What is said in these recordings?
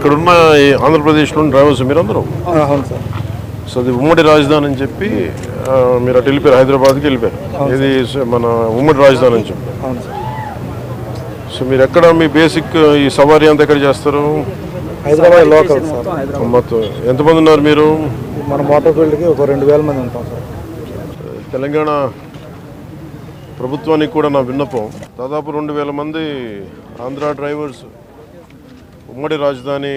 ఇక్కడున్న ఈ ఆంధ్రప్రదేశ్లోని డ్రైవర్స్ మీరందరూ? అవును సార్. సో అది ఉమ్మడి రాజధాని అని చెప్పి మీరు అటు వెళ్ళిపోయారు హైదరాబాద్కి వెళ్ళిపోయారు. ఇది మన ఉమ్మడి రాజధాని అని చెప్పి. సో మీరు ఎక్కడ మీ బేసిక్ ఈ సవారీ అంతా ఎక్కడ చేస్తారు? Hyderabad local sir. మొత్తం ఎంతమంది ఉన్నారు మీరు? మన మోటార్ ఫీల్డ్కి ఒక రెండు వేల మంది ఉంటాం సార్. తెలంగాణ ప్రభుత్వానికి కూడా నా విన్నపం దాదాపు రెండు వేల మంది ఆంధ్ర డ్రైవర్స్ ఉమ్మడి రాజధాని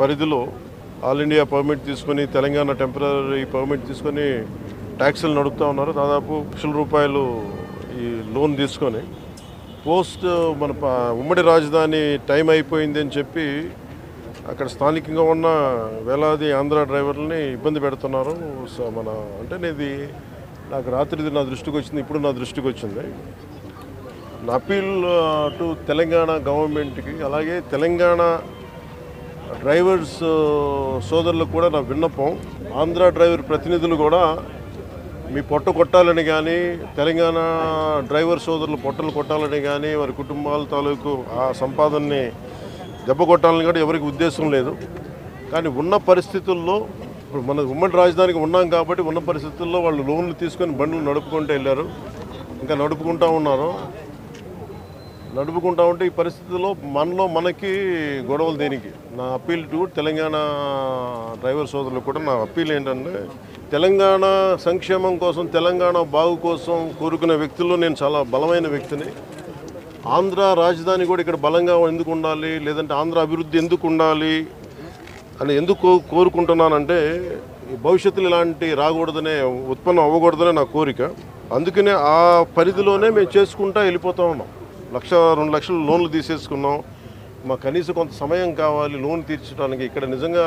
పరిధిలో ఆల్ ఇండియా పర్మిట్ తీసుకొని తెలంగాణ టెంపరీ పర్మిట్ తీసుకొని ట్యాక్సీలు నడుపుతూ ఉన్నారు. దాదాపు లక్షల రూపాయలు ఈ లోన్ తీసుకొని పోస్ట్ మన ఉమ్మడి రాజధాని టైం అయిపోయింది అని చెప్పి అక్కడ స్థానికంగా ఉన్న వేలాది ఆంధ్ర డ్రైవర్లని ఇబ్బంది పెడుతున్నారు. సో మన అంటే ఇది నాకు రాత్రిది నా దృష్టికి వచ్చింది ఇప్పుడు నా దృష్టికి వచ్చింది అపీల్ టు తెలంగాణ గవర్నమెంట్కి అలాగే తెలంగాణ డ్రైవర్స్ సోదరులకు కూడా నా విన్నపం. ఆంధ్ర డ్రైవర్ ప్రతినిధులు కూడా మీ పొట్ట కొట్టాలని కానీ తెలంగాణ డ్రైవర్ సోదరులు పొట్టలు కొట్టాలని కానీ వారి కుటుంబాల తాలూకు ఆ సంపాదనని దెబ్బ కొట్టాలని కూడా ఎవరికి ఉద్దేశం లేదు. కానీ ఉన్న పరిస్థితుల్లో ఇప్పుడు మన ఉమ్మడి రాజధానికి ఉన్నాం కాబట్టి ఉన్న పరిస్థితుల్లో వాళ్ళు లోన్లు తీసుకొని బండ్లు నడుపుకుంటూ వెళ్ళారు. ఇంకా నడుపుకుంటూ ఉన్నారు. నడుపుకుంటా ఉంటే ఈ పరిస్థితుల్లో మనలో మనకి గొడవలు దేనికి? నా అప్పీల్ టు తెలంగాణ డ్రైవర్ సోదరులకు కూడా నా అప్పీల్ ఏంటంటే తెలంగాణ సంక్షేమం కోసం తెలంగాణ బాగు కోసం కోరుకునే వ్యక్తుల్లో నేను చాలా బలమైన వ్యక్తిని. ఆంధ్ర రాజధాని కూడా ఇక్కడ బలంగా ఎందుకు ఉండాలి? లేదంటే ఆంధ్ర అభివృద్ధి ఎందుకు ఉండాలి? అని ఎందుకు కోరుకుంటున్నానంటే ఈ భవిష్యత్తులో ఇలాంటి రాకూడదనే ఉత్పన్నం అవ్వకూడదనే నా కోరిక. అందుకనే ఆ పరిధిలోనే మేము చేసుకుంటా వెళ్ళిపోతా ఉన్నాం. లక్ష రెండు లక్షలు లోన్లు తీసేసుకున్నాం. మాకు కనీసం కొంత సమయం కావాలి లోన్ తీర్చడానికి. ఇక్కడ నిజంగా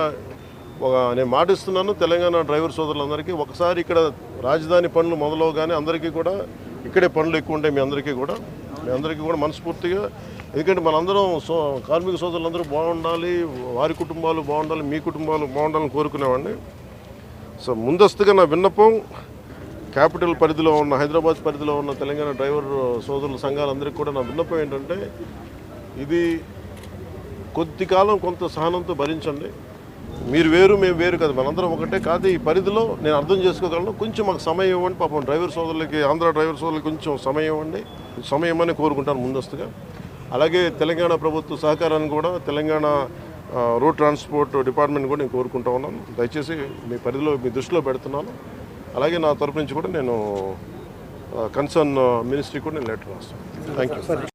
ఒక నేను మాటిస్తున్నాను తెలంగాణ డ్రైవర్ సోదరులందరికీ. ఒకసారి ఇక్కడ రాజధాని పనులు మొదలవగానే అందరికీ కూడా ఇక్కడే పనులు ఎక్కువ ఉంటాయి మీ అందరికీ కూడా. మీ అందరికీ కూడా మనస్ఫూర్తిగా. ఎందుకంటే మనందరం సో కార్మిక సోదరులందరూ బాగుండాలి వారి కుటుంబాలు బాగుండాలి మీ కుటుంబాలు బాగుండాలని కోరుకునేవాడిని. సో ముందస్తుగా నా విన్నపం క్యాపిటల్ పరిధిలో ఉన్న హైదరాబాద్ పరిధిలో ఉన్న తెలంగాణ డ్రైవర్ సోదరుల సంఘాలందరికీ కూడా నా విన్నపం ఏంటంటే ఇది కొద్ది కాలం కొంత సహనంతో భరించండి. మీరు వేరు మేము వేరు కదా మనందరం ఒకటే కాదు ఈ పరిధిలో నేను అర్థం చేసుకోగలను. కొంచెం మాకు సమయం ఇవ్వండి పాపం డ్రైవర్ సోదరులకి ఆంధ్ర డ్రైవర్ సోదరులకి కొంచెం సమయం ఇవ్వండి. సమయం అని కోరుకుంటాను ముందస్తుగా. అలాగే తెలంగాణ ప్రభుత్వ సహకారాన్ని కూడా తెలంగాణ రోడ్ ట్రాన్స్పోర్ట్ డిపార్ట్మెంట్ కూడా నేను కోరుకుంటా ఉన్నాను. దయచేసి మీ పరిధిలో మీ దృష్టిలో పెడుతున్నాను. అలాగే నా తరపు నుంచి కూడా నేను కన్సర్న్ మినిస్ట్రీ కూడా నేను లెటర్ రాస్తాను. Thank you